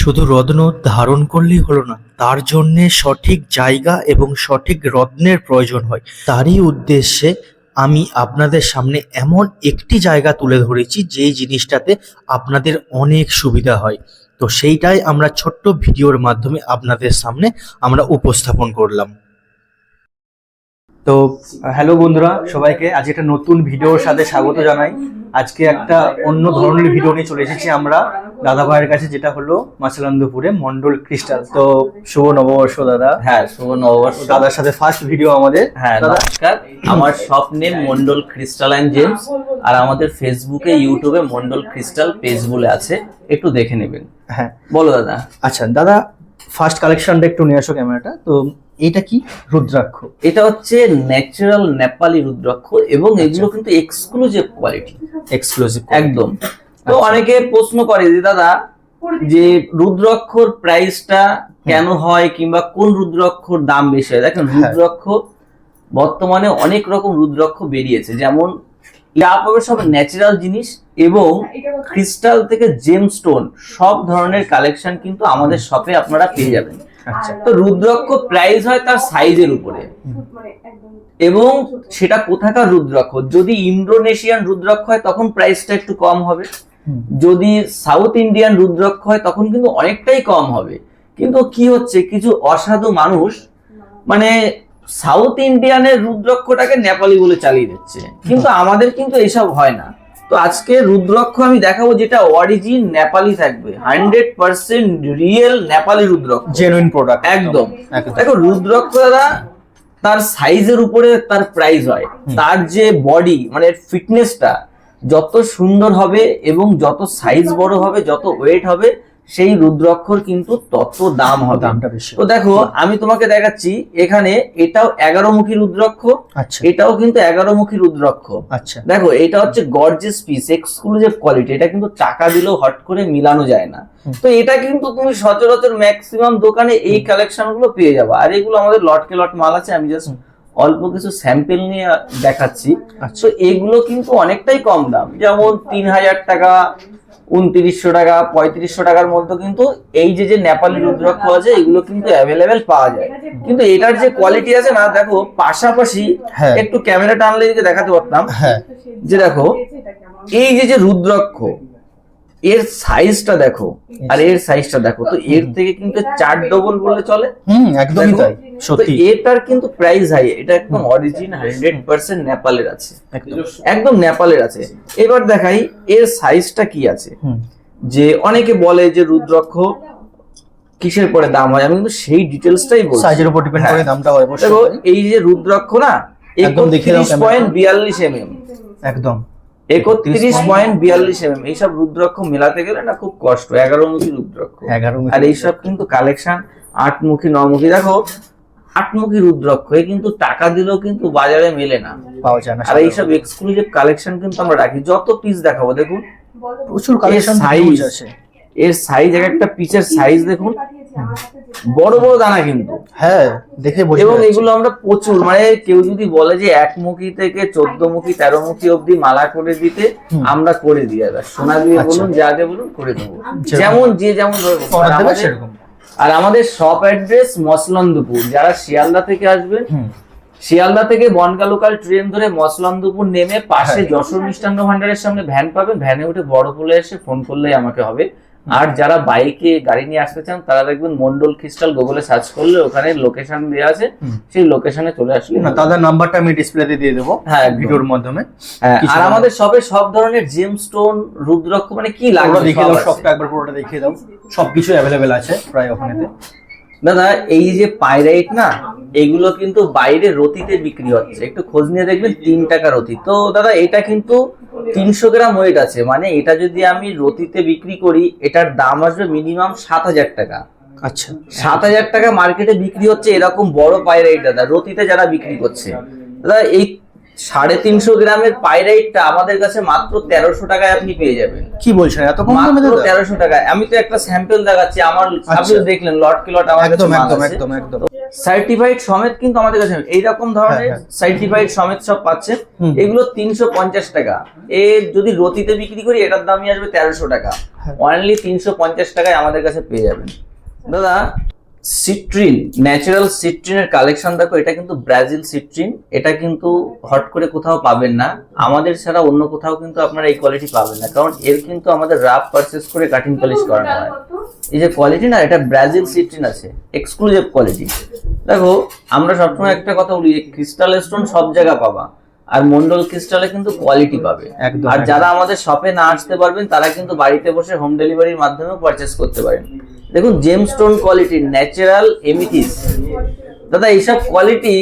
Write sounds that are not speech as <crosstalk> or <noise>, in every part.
শুধু রত্ন ধারণ করলেই হলো না, তার জন্যে সঠিক জায়গা এবং সঠিক রত্নের প্রয়োজন হয়। তারই উদ্দেশ্যে আমি আপনাদের সামনে এমন একটি জায়গা তুলে ধরেছি, যেই জিনিসটাতে আপনাদের অনেক সুবিধা হয়। তো সেইটাই আমরা ছোট্ট ভিডিওর মাধ্যমে আপনাদের সামনে আমরা উপস্থাপন করলাম। তো হ্যালো বন্ধুরা সবাইকে আজ একটা নতুন ভিডিওর সাথে স্বাগত জানাই। আজকে একটা অন্য ধরনের ভিডিও নিয়ে চলে এসেছি আমরা দাদা ভাইয়ের কাছে যেটা হলো মাছলান্দপুরে মন্ডল ক্রিস্টাল। তো শুভ নববর্ষ দাদা। হ্যাঁ শুভ নববর্ষ। দাদার সাথে ফার্স্ট ভিডিও আমাদের। হ্যাঁ নমস্কার। আমার স্বপ্নে মন্ডল ক্রিস্টাল অ্যান্ড জেমস আর আমাদের ফেসবুকে ইউটিউবে মন্ডল ক্রিস্টাল পেজ বলে আছে। একটু দেখে নেবেন। হ্যাঁ। বলো দাদা। আচ্ছা দাদা ফার্স্ট কালেকশনটা একটু নিয়ে আসো ক্যামেরাটা। তো এটা কি? রুদ্রাক্ষ। এটা হচ্ছে ন্যাচারাল নেপালি রুদ্রাক্ষ এবং এগুলো কিন্তু এক্সক্লুসিভ কোয়ালিটি এক্সক্লুসিভ একদম। তো আচ্ছা। অনেকে প্রশ্ন করে যে দাদা যে রুদ্রাক্ষর প্রাইসটা কেন হয় কিংবা কোন রুদ্রাক্ষর দাম বেশি হয়? দেখেন হ্যাঁ। রুদ্রাক্ষ বর্তমানে অনেক রকম রুদ্রাক্ষ বেরিয়েছে। যেমন সব ন্যাচারাল জিনিস এবং ক্রিস্টাল থেকে জেম স্টোন সব ধরনের কালেকশন কিন্তু আমাদের শপে আপনারা পেয়ে যাবেন। আচ্ছা তো রুদ্রাক্ষ প্রাইস হয় তার সাইজের উপরে। এবং সেটা কোথাকার রুদ্রাক্ষ? যদি ইন্দোনেশিয়ান রুদ্রাক্ষ হয় তখন প্রাইসটা একটু কম হবে। যদি সাউথ ইন্ডিয়ান রুদ্রাক্ষ হয় তখন কিন্তু অনেকটাই কম হবে। কিন্তু কি হচ্ছে? কিছু অসাধু মানুষ মানে সাউথ ইন্ডিয়ানের রুদ্রাক্ষটাকে নেপালি বলে চালিয়ে দিচ্ছে। কিন্তু আমাদের কিন্তু এসব হয় না। তো আজকে রুদ্রক্ষ আমি দেখাবো যেটা অরিজিন নেপালি থাকবে। Hundred percent real Nepali rudraksha. Genuine product একদম। দেখো রুদ্রক্ষ দাদা তার সাইজের উপরে তার প্রাইস হয়। তার যে বডি মানে ফিটনেসটা যত সুন্দর হবে এবং যত সাইজ বড় হবে যত ওয়েট হবে সেই রুদ্রাক্ষর কিন্তু তত দাম হবে। দামটা বেশি তো দেখো আমি তোমাকে দেখাচ্ছি এখানে এটাও এগারো মুখী রুদ্রাক্ষ আচ্ছা। এটাও কিন্তু এগারো মুখী রুদ্রাক্ষ আচ্ছা। দেখো এটা হচ্ছে গর্জেস পিস এক্সক্লুসিভ কোয়ালিটি এটা কিন্তু টাকা দিলেও হট করে মিলানো যায় না। তো এটা কিন্তু তুমি সচরাচর ম্যাক্সিমাম দোকানে এই কালেকশনগুলো পেয়ে যাব। আর এগুলো আমাদের লটকে লট মাল আছে আমি জাস্ট অল্প কিছু স্যাম্পেল নিয়ে দেখাচ্ছি। আচ্ছা। তো এগুলো কিন্তু অনেকটাই কম দাম যেমন তিন হাজার টাকা উনত্রিশশো টাকা পঁয়ত্রিশশো টাকার মধ্যে কিন্তু এই যে যে নেপালি রুদ্রাক্ষ আছে এগুলো কিন্তু অ্যাভেলেবেল পাওয়া যায়। কিন্তু এটার যে কোয়ালিটি আছে না দেখো পাশাপাশি হ্যাঁ। একটু ক্যামেরা টানলে যদি দেখাতে পারতাম। হ্যাঁ। যে দেখো এই যে যে রুদ্রাক্ষ এর সাইজটা দেখো আর এর সাইজটা দেখো তো এর থেকে কিন্তু চার ডবল বলে চলে। হুম একদমই তাই। সত্যি। এটার কিন্তু প্রাইস হাই এটা একদম অরিজিন হান্ড্রেড পার্সেন্ট নেপালের আছে। একদম। একদম নেপালের আছে। এবার দেখাই এর সাইজটা কি আছে? যে অনেকে বলে যে রুদ্রাক্ষ কিসের পরে দাম হয়? আমি কিন্তু সেই ডিটেলসটাই বলছি। সাইজের উপর ডিপেন্ড করে হ্যাঁ। দামটা হয় দেখো এই যে রুদ্রাক্ষ না একদম দেখিয়ে দাও একত্রিশ ক্যামেরা। পয়েন্ট বিয়াল্লিশ এমএম একদম। একত্রিশ পয়েন্ট বিয়াল্লিশ এমএম এইসব রুদ্রাক্ষ মেলাতে গেলে না খুব কষ্ট। এগারো মুখী রুদ্রাক্ষ। এগারো আর এইসব কিন্তু কালেকশন আটমুখী নমুখী দেখো আটমুখী রুদ্রাক্ষ? এ কিন্তু টাকা দিলেও কিন্তু বাজারে মেলে না। পাওয়া যায় না আর এইসব এক্সক্লুসিভ কালেকশন কিন্তু আমরা রাখি। যত পিস দেখাবো দেখুন। প্রচুর কালেকশন size। আছে। এর সাইজ এক একটা পিসের সাইজ দেখুন। বড় বড় দানা কিন্তু। হ্যাঁ দেখে এবং এগুলো আমরা প্রচুর মানে কেউ যদি বলে যে এক মুখী থেকে চোদ্দ মুখী তেরো মুখী অব্দি মালা করে দিতে আমরা করে দিই। দাদা সোনা দিয়ে আচ্ছা। বলুন যা দিয়ে বলুন করে দেবো। যেমন যে যেমন। আর আমাদের- শপ অ্যাড্রেস মসলন্দপুর যারা শিয়ালদা থেকে আসবেন শিয়ালদা থেকে বনগা লোকাল ট্রেন ধরে মসলন্দপুর নেমে পাশে হ্যাঁ। যশোর মিষ্টান্ন ভান্ডারের সামনে ভ্যান পাবেন ভ্যানে উঠে বড় পুলে এসে ফোন করলেই আমাকে হবে আর যারা বাইকে গাড়ি নিয়ে আসতে চান তারা দেখবেন মন্ডল ক্রিস্টাল গুগলে সার্চ করলে ওখানে লোকেশন দেওয়া আছে। সেই লোকেশনে চলে আসলে না তাদের নাম্বারটা আমি ডিসপ্লেতে দিয়ে দেবো হ্যাঁ, ভিডিওর মাধ্যমে। হ্যাঁ, আর আমাদের সবে সব ধরনের জেম স্টোন রুদ্রাক্ষ মানে কি লাগবে দেখিয়ে দাও সবটা একবার পুরোটা দেখিয়ে দাও। সবকিছু অ্যাভেলেবেল আছে প্রায় ওখানেতে। দাদা এই যে পাইরাইট না এগুলো কিন্তু বাইরে রতিতে বিক্রি হচ্ছে। একটু খোঁজ নিয়ে দেখবেন তিন টাকা রতি। তো দাদা এটা কিন্তু তিনশো গ্রাম ওয়েট আছে। মানে এটা যদি আমি রতিতে বিক্রি করি এটার দাম আসবে মিনিমাম সাত হাজার টাকা। আচ্ছা। সাত হাজার টাকা মার্কেটে বিক্রি হচ্ছে এরকম বড় এই দাদা রতিতে যারা বিক্রি করছে। দাদা এই সাড়ে তিনশো গ্রামের পাইরাইটটা আমাদের কাছে মাত্র তেরোশো টাকায় আপনি পেয়ে যাবেন। কি বলছেন? এত কম দামে মাত্র তেরোশো টাকায়। আমি তো একটা স্যাম্পল দেখাচ্ছি আমার আপনি আচ্ছা। দেখলেন লট কি লট আমার একদম একদম একদম একদম। সার্টিফাইড সমেত কিন্তু আমাদের কাছে এইরকম ধরনের হ্যাঁ, সার্টিফাইড সমেত সব পাচ্ছেন। হুম। এগুলো তিনশো পঞ্চাশ টাকা। এ যদি রতিতে বিক্রি করি এটার দামই আসবে তেরোশো টাকা। হ্যাঁ। অনলি তিনশো পঞ্চাশ টাকায় আমাদের কাছে পেয়ে যাবেন। দাদা সিট্রিন ন্যাচারাল সিট্রিনের কালেকশন দেখো এটা কিন্তু ব্রাজিল সিট্রিন এটা কিন্তু হট করে কোথাও পাবেন না। আমাদের ছাড়া অন্য কোথাও কিন্তু আপনারা এই কোয়ালিটি পাবেন না কারণ এর কিন্তু আমাদের রাফ পারচেস করে কাটিং পলিশ করানো হয়। এই যে কোয়ালিটি না এটা ব্রাজিল সিট্রিন আছে এক্সক্লুসিভ কোয়ালিটি দেখো আমরা সবসময় একটা কথা বলি যে ক্রিস্টাল স্টোন সব জায়গা পাবা। আর মন্ডল ক্রিস্টালে কিন্তু কোয়ালিটি পাবে। আর যারা আমাদের শপে না আসতে পারবেন তারা কিন্তু বাড়িতে বসে হোম ডেলিভারির মাধ্যমেও পারচেস করতে পারেন। দেখুন জেম স্টোন কোয়ালিটির ন্যাচারাল এমিথিস দাদা এইসব কোয়ালিটি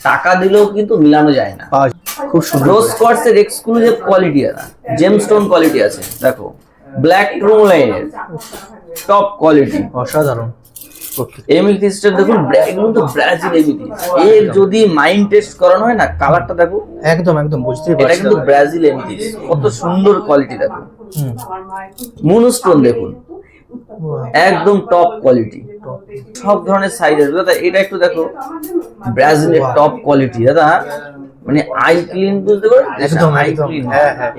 টাকা দিলেও কিন্তু মিলানো যায় না। খুব সুন্দর। রোজ কোয়ার্টস এর এক্সক্লুসিভ কোয়ালিটি আছে জেম স্টোন কোয়ালিটি আছে দেখো। ব্ল্যাক ট্রু লাইনের টপ কোয়ালিটি অসাধারণ। এমিথিস্টের দেখুন এগুলো তো ব্রাজিল এমিথিস এর যদি মাইন্ড টেস্ট করানো হয় না কালারটা দেখো। একদম একদম বুঝতেই এটা কিন্তু ব্রাজিল এমিথিস কত সুন্দর কোয়ালিটি দেখো। হুম। মুনস্টোন দেখুন। একদম টপ কোয়ালিটি সব ধরনের সাইজের দাদা এটা একটু দেখো। ব্রাজিলের টপ কোয়ালিটি দাদা মানে আই ক্লিন বুঝতে পারো একদম, আই ক্লিন।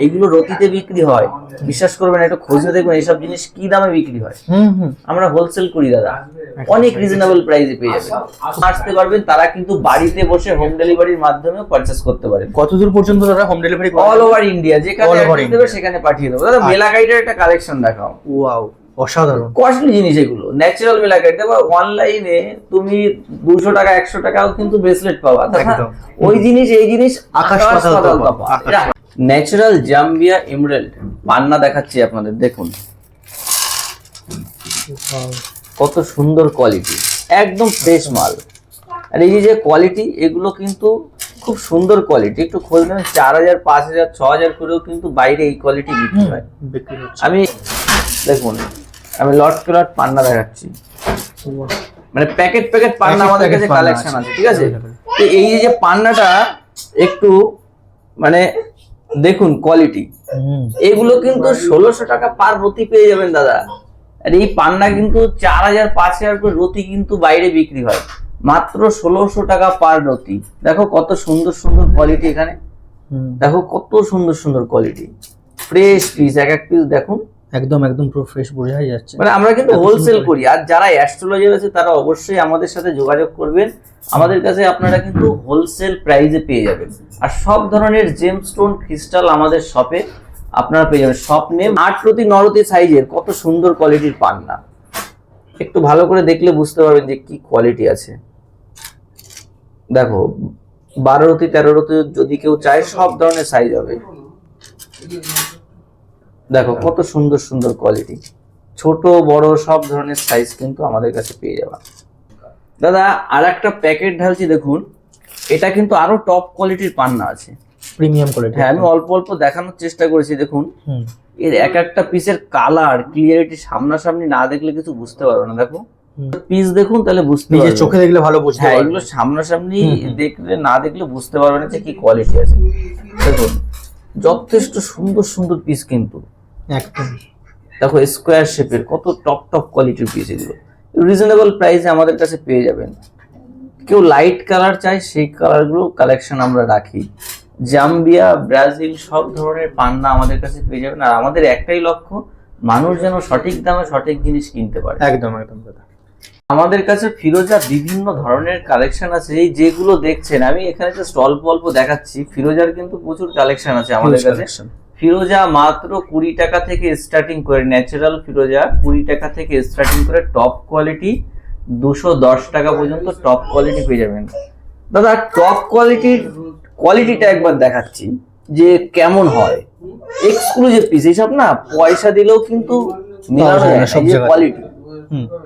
এগুলো রতিতে বিক্রি হয়। বিশ্বাস করবেন একটু খোঁজে দেখবেন এইসব জিনিস কি দামে বিক্রি হয়। আমরা হোলসেল করি দাদা। অনেক রিজনেবল প্রাইসে পেয়ে যাবেন। আসতে পারবেন তারা কিন্তু বাড়িতে বসে হোম ডেলিভারির মাধ্যমে পারচেস করতে পারেন কত দূর পর্যন্ত দাদা home delivery all over India যেখানে সেখানে পাঠিয়ে দেবো। দাদা মেলাকাইটের একটা কালেকশন দেখাও। ওয়াও অসাধারণ। কস্টলি জিনিস এগুলো। ন্যাচারাল মেলাকাইট দেখো অনলাইনে তুমি দুশো টাকা একশো টাকাও কিন্তু ব্রেসলেট পাবা। ওই জিনিস এই জিনিস আকাশ পাতাল ন্যাচারাল জাম্বিয়া এমরাল্ড পান্না দেখাচ্ছি আপনাদের দেখুন। কত সুন্দর কোয়ালিটি একদম ফ্রেশ মাল। আর এই যে কোয়ালিটি এগুলো কিন্তু খুব সুন্দর কোয়ালিটি একটু খোঁজ নেবেন চার হাজার পাঁচ হাজার ছ হাজার করেও কিন্তু বাইরে এই কোয়ালিটি বিক্রি হয়। আমি দেখুন আমি লট টু লট পান্না দেখাচ্ছি। মানে প্যাকেট প্যাকেট পান্না আমাদের কাছে কালেকশন আছে। ঠিক আছে? তো এই যে পান্নাটা একটু মানে দেখুন কোয়ালিটি এগুলো কিন্তু ষোলোশো টাকা পার রতি পেয়ে যাবেন দাদা। আর এই পান্না কিন্তু চার হাজার পাঁচ হাজার করে রতি কিন্তু বাইরে বিক্রি হয়। মাত্র ষোলোশো টাকা পার রতি। দেখো কত সুন্দর সুন্দর কোয়ালিটি এখানে। দেখো কত সুন্দর সুন্দর কোয়ালিটি ফ্রেশ পিস এক এক পিস দেখুন। একদম একদম পুরো ফ্রেশ বোঝাই যাচ্ছে। মানে আমরা কিন্তু হোলসেল করি। আর যারা অ্যাস্ট্রোলজার আছে তারা অবশ্যই আমাদের সাথে যোগাযোগ করবেন। আমাদের কাছে আপনারা কিন্তু হোলসেল প্রাইসে পেয়ে যাবেন। আর সব ধরনের জেম স্টোন ক্রিস্টাল আমাদের শপে আপনারা পেয়ে যাবেন। শপ নেম আট প্রতি নরতি সাইজের কত সুন্দর কোয়ালিটির পান না একটু ভালো করে দেখলে বুঝতে পারবেন যে কি কোয়ালিটি আছে। দেখো বারো রতি তেরো রতি যদি কেউ চায় সব ধরনের সাইজ হবে। দেখো কত সুন্দর সুন্দর কোয়ালিটি ছোট বড় সব ধরনের সাইজ কিন্তু আমাদের কাছে পেয়ে যাবা। দাদা আর একটা প্যাকেট ঢালছি দেখুন। এটা কিন্তু আরও টপ কোয়ালিটির পান্না আছে। প্রিমিয়াম কোয়ালিটি হ্যাঁ আমি অল্প অল্প দেখানোর চেষ্টা করেছি দেখুন। এর এক একটা পিসের কালার ক্লিয়ারিটি সামনাসামনি না দেখলে কিছু বুঝতে পারবে না দেখো। পিস দেখুন তাহলে বুঝতে পারবে। চোখে দেখলে ভালো বুঝতে হ্যাঁ এগুলো সামনাসামনি। দেখলে না দেখলে বুঝতে পারবে না যে কি কোয়ালিটি আছে। দেখুন যথেষ্ট সুন্দর সুন্দর পিস কিন্তু। দেখো স্কোয়ার শেপের কত টপ টপ কোয়ালিটির পিস এগুলো। রিজনেবল প্রাইসে আমাদের কাছে পেয়ে যাবেন। কেউ লাইট কালার চাই সেই কালারগুলো কালেকশন আমরা রাখি। জাম্বিয়া ব্রাজিল সব ধরনের পান্না আমাদের কাছে পেয়ে যাবেন। আর আমাদের একটাই লক্ষ্য মানুষ যেন সঠিক দামে সঠিক জিনিস কিনতে পারে। একদম একদম দাদা। আমাদের কাছে ফিরোজা বিভিন্ন ধরনের কালেকশন আছে এই যেগুলো দেখছেন আমি এখানে জাস্ট অল্প অল্প দেখাচ্ছি ফিরোজার কিন্তু প্রচুর কালেকশন আছে আমাদের কাছে। ফিরোজা মাত্র কুড়ি টাকা থেকে স্টার্টিং করে ন্যাচারাল ফিরোজা কুড়ি টাকা থেকে স্টার্টিং করে টপ কোয়ালিটি দুশো দশ টাকা পর্যন্ত টপ কোয়ালিটি পেয়ে যাবেন। দাদা টপ কোয়ালিটির কোয়ালিটিটা একবার দেখাচ্ছি যে কেমন হয়। এক্সক্লুসিভ পিস এইসব না পয়সা দিলেও কিন্তু মেলানো যায়। কোয়ালিটি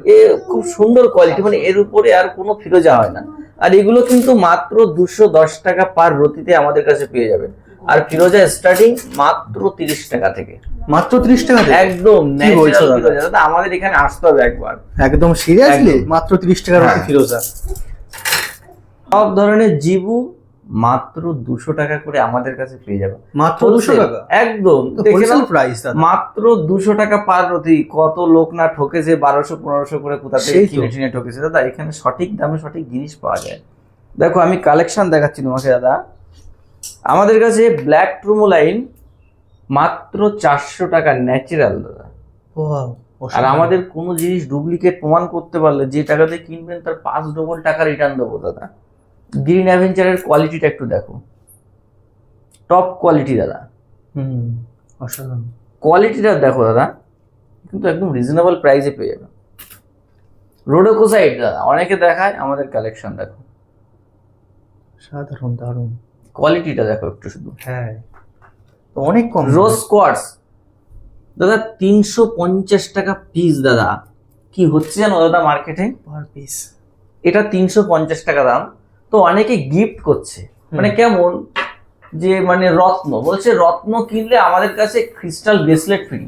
এ খুব সুন্দর কোয়ালিটি মানে এর উপরে আর কোনো ফিরোজা হয় না। আর এগুলো কিন্তু মাত্র দুশো দশ টাকা পার রতিতে আমাদের কাছে পেয়ে যাবেন। আর ফিরোজা স্টার্টিং মাত্র তিরিশ টাকা থেকে। মাত্র 30 টাকা একদম দাদা? আমাদের এখানে আসতে হবে একবার। একদম সিরিয়াসলি। মাত্র 30 টাকার হ্যাঁ। ফিরোজা। সব ধরনের জিবু মাত্র দুশো টাকা করে আমাদের কাছে পেয়ে যাবে। মাত্র দুশো টাকা? একদম। প্রাইস মাত্র দুশো টাকা পার রতি। কত লোক না ঠকেছে বারোশো পনেরোশো করে কোথা থেকে কিনে ঠকেছে? দাদা এখানে সঠিক দামে সঠিক জিনিস পাওয়া যায়। দেখো আমি কালেকশন দেখাচ্ছি তোমাকে দাদা। আমাদের কাছে ব্ল্যাক ট্রুমোলাইন মাত্র চারশো টাকা ন্যাচারাল দাদা। আর আমাদের কোনো জিনিস ডুপ্লিকেট প্রমাণ করতে পারলে যে টাকাতে কিনবেন তার পাঁচ ডবল টাকা রিটার্ন দেবো দাদা। গ্রিন অ্যাভেঞ্চারের কোয়ালিটিটা একটু দেখো। টপ কোয়ালিটি দাদা। হুম অসাধারণ। কোয়ালিটিটা দেখো দাদা। কিন্তু একদম রিজনেবল প্রাইসে পেয়ে যাবে। রোডোকোসাইড দাদা। অনেকে দেখায় আমাদের কালেকশন দেখো। সাধারণ দারুণ। কোয়ালিটিটা দেখো একটু শুধু। হ্যাঁ। তো অনেক কম রোজ স্কোয়াডস দাদা তিনশো পঞ্চাশ টাকা পিস দাদা। কি হচ্ছে জানো দাদা মার্কেটে পার পিস এটা তিনশো পঞ্চাশ টাকা দাম। তো অনেকে গিফট করছে। মানে কেমন? যে মানে রত্ন। বলছে রত্ন কিনলে আমাদের কাছে ক্রিস্টাল ব্রেসলেট ফ্রি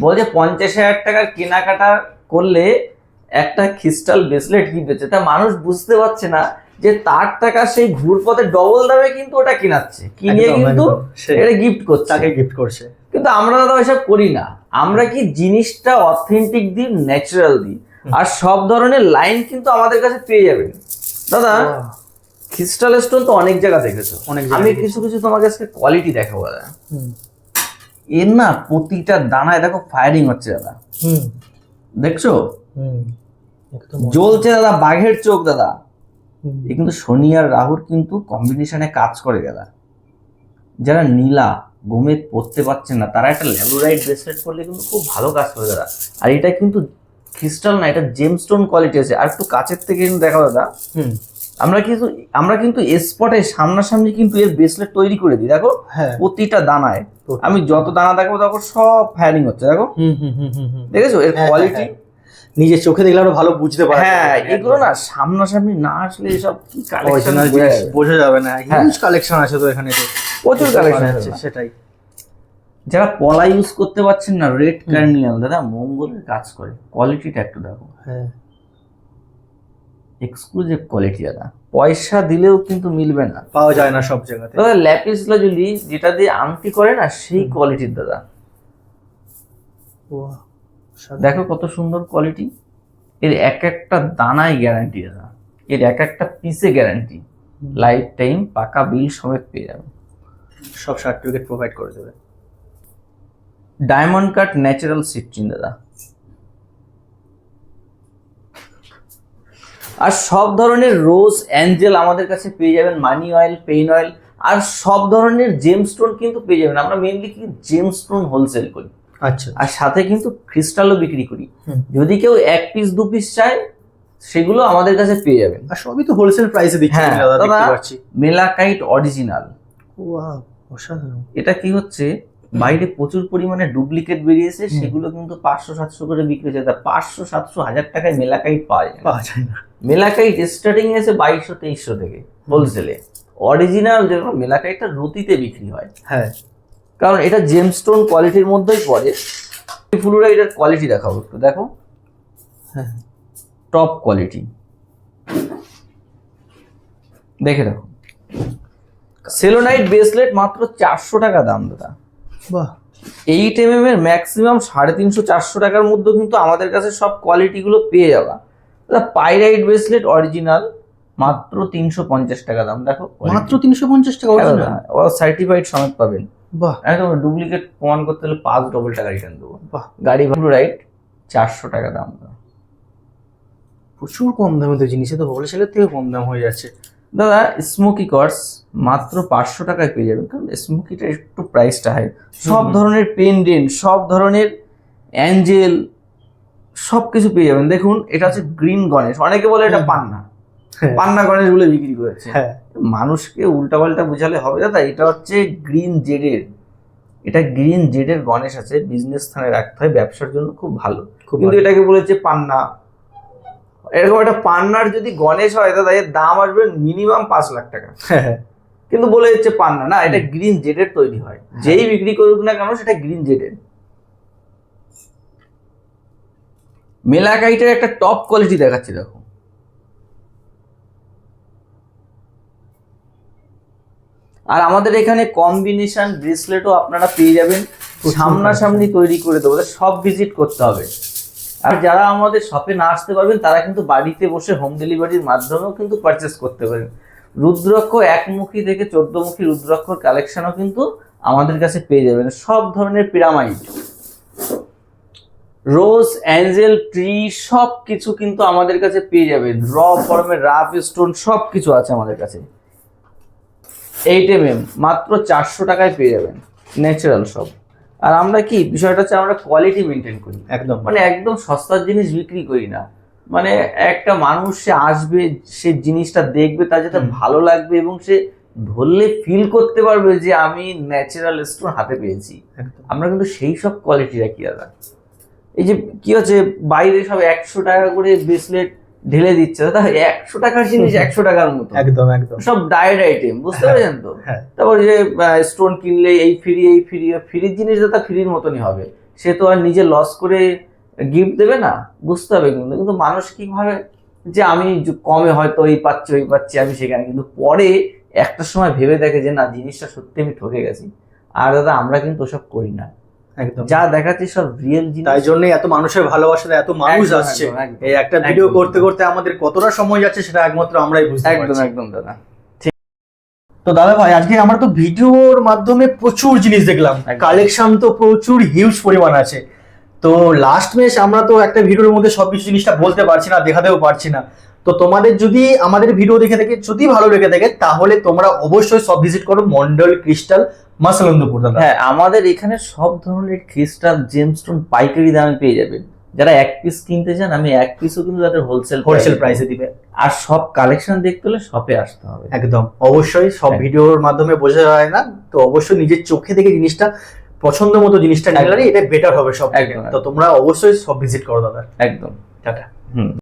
বলছে পঞ্চাশ হাজার টাকার কেনাকাটা করলে একটা ক্রিস্টাল ব্রেসলেট কিনতেছে তা মানুষ বুঝতে পারছে না যে তার টাকা সেই ঘুরপথে ডবল দামে কিন্তু ওটা কিনাচ্ছে। কিনে কিন্তু। এটা গিফট করছে। তাকে গিফট করছে। কিন্তু আমরা দাদা ওইসব করি না। আমরা কি জিনিসটা অথেন্টিক দিই ন্যাচারাল দিই? আর সব ধরনের লাইন কিন্তু আমাদের কাছে পেয়ে যাবেন। দাদা ক্রিস্টাল স্টোন তো অনেক জায়গা দেখেছ। অনেক আমি কিছু কিছু তোমাকে আজকে কোয়ালিটি দেখাবো দাদা। এর না প্রতিটা দানায় দেখো ফায়ারিং হচ্ছে দাদা। হুম। দেখছ? হুম। জ্বলছে দাদা বাঘের চোখ দাদা। এ কিন্তু শনি আর রাহুর কিন্তু কম্বিনেশনে কাজ করে দাদা। যারা নীলা ঘুমে পড়তে পারছেন না তারা একটা ল্যাবোরাইট ব্রেসলেট করলে কিন্তু খুব ভালো কাজ করে দাদা। আর এটা কিন্তু ক্রিস্টাল না এটা জেমস্টোন কোয়ালিটি আছে। আর একটু কাছের থেকে কিন্তু দেখা দাদা। হুম। আমরা কিন্তু আমরা কিন্তু স্পটে সামনাসামনি কিন্তু এর ব্রেসলেট তৈরি করে দিই দেখো? হ্যাঁ। প্রতিটা দানায়। আমি যত দানা দেখাবো দেখো সব ফায়ারিং হচ্ছে দেখো? দেখেছ? এর হ্যাঁ, কোয়ালিটি হ্যাঁ, নিজের চোখে দেখলে আরও ভালো বুঝতে পারে হ্যাঁ এগুলো না সামনাসামনি না আসলে এসব কি কালেকশন বোঝা যাবে না। হ্যাঁ। হিউজ কালেকশন আছে তো এখানে তো। প্রচুর কালেকশন আছে। সেটাই। যারা পলা ইউজ করতে পারছেন না রেড কার্নিয়াল দাদা মঙ্গলের কাজ করে। কোয়ালিটিটা একটু দেখো। হ্যাঁ। এক্সক্লুসিভ কোয়ালিটি দাদা পয়সা দিলেও কিন্তু মিলবে না। পাওয়া যায় না সব জায়গাতে। দাদা ল্যাপিস লাজুলি যেটা দিয়ে আংটি করে না সেই কোয়ালিটির দাদা। দেখো কত সুন্দর কোয়ালিটি এর এক একটা দানায় গ্যারান্টি দাদা এর এক একটা পিসে গ্যারান্টি লাইফ টাইম পাকা বিল সমেত পেয়ে যাবে। সব সার্টিফিকেট প্রোভাইড করে দেবে। ডায়মন্ড কাট ন্যাচারাল সিট্রিন দাদা। আর সব ধরনের রোজ অ্যাঞ্জেল আমাদের কাছে পেয়ে যাবেন মানি অয়েল পেইন অয়েল আর সব ধরনের জেমস্টোন কিন্তু পেয়ে যাবেন। আমরা মেইনলি কি জেমস্টোন হোলসেল করি। আচ্ছা। আর সাথে কিন্তু ক্রিস্টালও বিক্রি করি। যদি কেউ এক পিস দু পিস চায় সেগুলো আমাদের কাছে পেয়ে যাবেন। আর সবই তো হোলসেল প্রাইসে দিচ্ছি হ্যাঁ, পাচ্ছি মেলাকাইট অরিজিনাল অসাধারণ। এটা কি হচ্ছে? বাইরে প্রচুর পরিমাণে ডুপ্লিকেট বেরিয়েছে সেগুলো কিন্তু পাঁচশো সাতশো করে বিক্রি হচ্ছে। তা পাঁচশো সাতশো হাজার টাকায় মেলাকাইট পাওয়া যায় পাওয়া যায় না। মেলাকাইট স্টার্টিং এসে বাইশশো তেইশশো থেকে হোলসেলে। অরিজিনাল যেরকম মেলাকাইটটা রতিতে বিক্রি হয়। হ্যাঁ। কারণ এটা জেমস্টোন কোয়ালিটির মধ্যেই পড়ে। ফ্লুরাইডের কোয়ালিটি দেখাবো একটু দেখো। হ্যাঁ টপ কোয়ালিটি দেখে দেখো সেলোনাইট ব্রেসলেট মাত্র চারশো টাকা দাম দাদা। বাহ। এইট এম এম এর ম্যাক্সিমাম সাড়ে তিনশো চারশো টাকার মধ্যে কিন্তু আমাদের কাছে সব কোয়ালিটিগুলো পেয়ে যাবা। পাইরাইট ব্রেসলেট অরিজিনাল মাত্র তিনশো পঞ্চাশ টাকা দাম দেখো। মাত্র তিনশো পঞ্চাশ টাকা original? সার্টিফাইড সমেত পাবেন। বাহ। একদম ডুপ্লিকেট প্রমাণ করতে হলে পাঁচ ডবল টাকা রিটার্ন দেবো। বাহ। গাড়ি ভাড়া রাইট চারশো টাকা দাম। প্রচুর কম দামে তো জিনিস তো হোলসেলের থেকে কম দাম হয়ে যাচ্ছে। দাদা স্মোকি কর্স মাত্র পাঁচশো টাকায় পেয়ে যাবেন কারণ স্মোকিটা একটু প্রাইসটা হাই সব। ধরনের পেন্ডেন্ট সব ধরনের অ্যাঞ্জেল সব কিছু পেয়ে যাবেন। দেখুন এটা হচ্ছে গ্রিন গণেশ। অনেকে বলে এটা পান্না। হ্যাঁ। পান্না গণেশ বলে বিক্রি করেছে। হ্যাঁ। মানুষকে উল্টাপাল্টা বোঝালে হবে দাদা এটা হচ্ছে গ্রিন জেডের এটা গ্রিন জেডের গণেশ আছে। বিজনেস স্থানে রাখতে হয়। ব্যবসার জন্য খুব ভালো। কিন্তু। এটাকে বলেছে পান্না। এরকম একটা পান্নার যদি গণেশ হয় দাদা এর দাম আসবে মিনিমাম পাঁচ লাখ টাকা। হ্যাঁ কিন্তু বলে যাচ্ছে পান্না। না এটা গ্রিন জেডের তৈরি হয়। যেই বিক্রি করুক না কেন সেটা গ্রিন জেডের মেলাকাইটের একটা টপ কোয়ালিটি দেখাচ্ছি দেখো। আর আমাদের এখানে কম্বিনেশন ব্রেসলেটও আপনারা পেয়ে যাবেন। সামনাসামনি তৈরি করে দেবো সব ভিজিট করতে হবে। আর যারা আমাদের শপে না আসতে পারবেন তারা কিন্তু বাড়িতে বসে হোম ডেলিভারির মাধ্যমেও কিন্তু পারচেস করতে পারেন। রুদ্রাক্ষ একমুখী থেকে চোদ্দমুখী রুদ্রাক্ষর কালেকশনও কিন্তু আমাদের কাছে পেয়ে যাবেন। সব ধরনের পিরামাইড রোজ অ্যাঞ্জেল ট্রি সব কিছু কিন্তু আমাদের কাছে পেয়ে যাবেন র ফর্মের রাফ স্টোন সব কিছু আছে আমাদের কাছে। এইট এম এম মাত্র চারশো টাকায় পেয়ে যাবেন। ন্যাচারাল সব। আর আমরা কি বিষয়টা হচ্ছে আমরা কোয়ালিটি মেনটেন করি। একদম। মানে একদম সস্তার জিনিস বিক্রি করি না। মানে একটা মানুষ সে আসবে সে জিনিসটা দেখবে তার যাতে। ভালো লাগবে এবং সে ধরলে ফিল করতে পারবে যে আমি ন্যাচারাল স্টোন হাতে পেয়েছি। আমরা কিন্তু সেই সব কোয়ালিটি রাখি দাদা এই যে কি হচ্ছে বাইরে সব একশো টাকা করে ব্রেসলেট ঢেলে দিচ্ছে। দাদা একশো টাকার জিনিস <laughs> একশো টাকার মতো। একদম একদম। সব ডায়েট আইটেম বুঝতে হ্যাঁ, পারছেন তো? হ্যাঁ। তারপর যে স্টোন কিনলে এই ফ্রি এই ফ্রি ফ্রির জিনিস দাদা ফ্রির মতনই হবে। সে তো আর নিজে লস করে গিফট দেবে না বুঝতে হবে কিন্তু। কিন্তু মানুষ কি ভাবে যে আমি কমে হয়তো এই পাচ্ছি ওই পাচ্ছি আমি সেখানে। কিন্তু পরে একটা সময় ভেবে দেখে যে না জিনিসটা সত্যি আমি ঠকে গেছি। আর দাদা আমরা কিন্তু ওসব করি না। একদম। যা দেখাচ্ছে সব রিয়েল জিনিস। তাই জন্য এত মানুষের ভালোবাসা এত মানুষ আসছে। এই একটা ভিডিও করতে করতে আমাদের কতটা সময় যাচ্ছে সেটা একমাত্র আমরাই বুঝতে একদম একদম দাদা। তো দাদা ভাই আজকে আমরা তো ভিডিওর মাধ্যমে প্রচুর জিনিস দেখলাম। কালেকশন তো প্রচুর হিউজ পরিমাণ আছে। তো লাস্ট মেশ আমরা তো একটা ভিডিওর মধ্যে সবকিছু জিনিসটা বলতে পারছি না দেখাতেও পারছি না। তো তোমাদের যদি আমাদের ভিডিও দেখে থাকে যদি ভালো লেগে থাকে তাহলে তোমরা অবশ্যই সব ভিজিট করো মন্ডল ক্রিস্টাল মাসালন্দপুর দাদা। হ্যাঁ আমাদের এখানে সব ধরনের ক্রিস্টাল জেমস্টোন পাইকারি দামে পেয়ে যাবেন যারা এক পিস কিনতে চান আমি এক পিসও কিন্তু তাদের হোলসেল হোলসেল প্রাইসে দিবে। আর সব কালেকশন দেখতে হলে শপে আসতে হবে। একদম। অবশ্যই সব ভিডিওর মাধ্যমে বোঝা যায় না তো অবশ্যই নিজের চোখে দেখে জিনিসটা পছন্দ মতো জিনিসটা নিয়ে গেলে এটা বেটার হবে সব তো তোমরা অবশ্যই সব ভিজিট করো দাদা। একদম। টাটা। হুম।